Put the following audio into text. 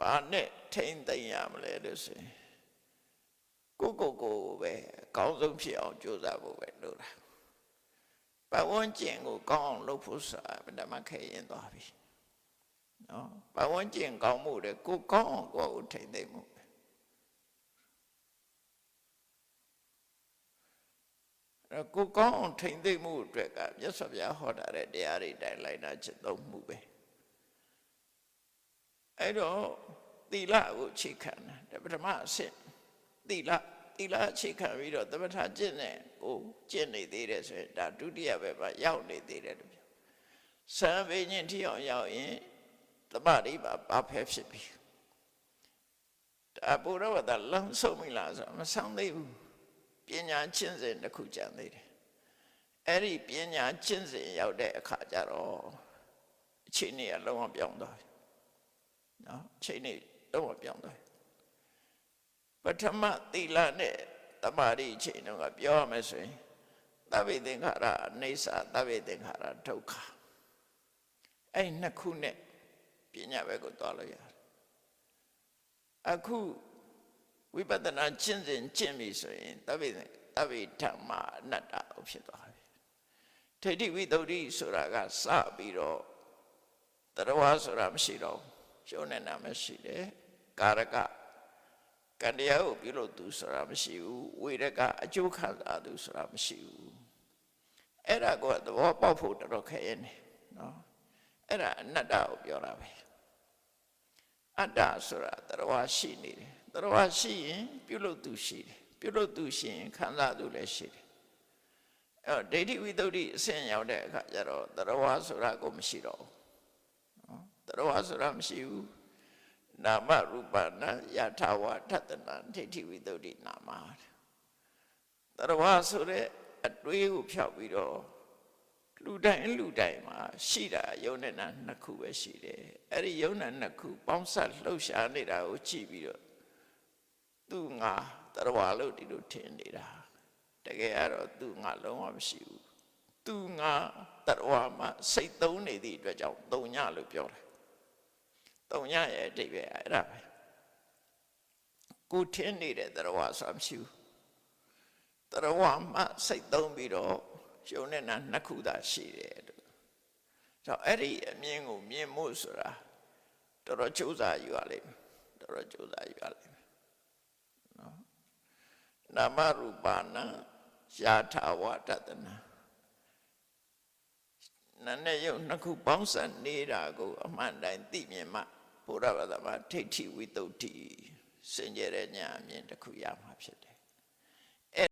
ဘာနဲ့ထိမ့်သိမ့်ရမလဲလို့ဆိုရင်ကိုကိုကိုပဲအကောင်းဆုံးဖြစ်အောင်ကြိုးစားဖို့ပဲလိုတာပတ်ဝန်းကျင်ကိုကောင်းအောင်လုပ်ဖို့ဆိုတာဗဒမခဲရင်သွားပြီနော်ပတ်ဝန်းကျင်ကောင်းမှုတဲ့ကိုကောင်းအောင်ကိုယ်ကိုထိမ့်သိမ့်မှုပဲအဲ့တော့ကိုကောင်းအောင်ထိမ့်သိမ့်မှုအတွက်ကမြတ်စွာဘုရားဟောတာတဲ့တရားတွေတိုင်းလိုက်နာချက်သုံးမှုပဲ အဲ့တော့သီလကိုအခြေခံတာဒါပထမအဆင့်သီလသီလအခြေခံပြီးတော့သမထကျင့်တဲ့ကိုကျင့်နေသေးတယ်ဆိုရင်ဒါဒုတိယဘက်မှာရောက်နေသေးတယ်လို့ပြောစံပင်ချင်းထီအောင်ရောက်ရင်တမရိပါဘာဖဲဖြစ်ပြီဒါဘုရားဝတ္တလမ်းဆုံးမိလားဆိုတော့မဆောင်သေးဘူးပညာချင်းစဉ်တစ်ခုကြံသေးတယ်အဲ့ဒီပညာချင်းစဉ်ရောက်တဲ့အခါကျတော့အခြေအနေကလုံးဝပြောင်းသွားပြီ နော်ချိန်နေတော့ပြောင်းသွားတယ်ပထမသီလနဲ့တမာရီချိန်တော့ကပြောရမယ်ဆိုရင်သဗ္ဗေသင်္ခါရအိဋ္ဌသဗ္ဗေသင်္ခါရဒုက္ခအဲ့ဒီနှစ်ခုနဲ့ပညာဘက်ကိုသွားလို့ရတယ်အခုဝိပဿနာကျင့်စဉ်ကျင့်ပြီဆိုရင်သဗ္ဗေသင်သဗ္ဗေဓမ္မအနတ္တဖြစ်သွားပြီထိဋ္ဌိဝိတ္တုဆိုတာကစပြီးတော့တရားဆိုတာမရှိတော့ ဘူးရှုံးနေတာမရှိတယ်ကာရကကံတရားကိုပြုလို့သူဆိုတာမရှိဘူးဝေရကအကျိုးခံစားသူဆိုတာမရှိဘူးအဲ့ဒါကိုသဘောပေါက်ဖို့တော်တော်ခဲရနေနော်အဲ့ဒါအနတ္တကိုပြောတာပဲအတ္တဆိုတာတရားရှိနေတယ်တရားရှိရင်ပြုလို့သူရှိတယ်ပြုလို့သူရှိရင်ခံစားသူလည်းရှိတယ်အဲ့တော့ဒိဋ္ဌိဝိတ္တုအဆင့်ရောက်တဲ့အခါကျတော့တရားဆိုတာကိုမရှိတော့ဘူး တရားဆိုတာမရှိဘူးနာမရူပနာယထာဝထတနာဒိဋ္ဌိဝိတ္တုနာမတရားဆိုတဲ့အတွေးကိုဖြောက်ပြီးတော့လူတိုင်းလူတိုင်းမှာရှိတာယုံနဲ့နာနှစ်ခုပဲရှိတယ်အဲ့ဒီယုံနဲ့နှစ်ခုပေါင်းဆက်လှုပ်ရှားနေတာကိုကြည့်ပြီးတော့သူငါတရားလို့ဒီလိုထင်နေတာတကယ်ကတော့သူငါလုံးဝမရှိဘူးသူငါတရားမှာစိတ်သုံးနေသည့်အတွက်ကြောင့်တုံညလို့ပြောတယ် တုံညရဲ့အတိတ်ပဲအဲ့ဒါပဲကိုထင်းနေတဲ့တရားဆိုတာမရှိဘူးတရားမှစိတ်သုံးပြီးတော့ရှုံနေတာနှစ်ခုသာရှိတယ်လို့ဆိုတော့အဲ့ဒီအမြင်ကိုမြင်မှုဆိုတာတော်တော်ကြိုးစားယူရလိမ့်မယ်တော်တော်ကြိုးစားယူရလိမ့်မယ်နော်နာမရူပနာယာထာဝတတနာနာနဲ့ယုတ်နှစ်ခုပေါင်းစပ်နေတာကို အမှန်တိုင်းသိမြင်မှ ဘုရားဘာသာမှာထိဋ္ဌိဝိတ္တုစင်ကြယ်တဲ့ဉာဏ်အမြင်တစ်ခုရမှာဖြစ်တယ်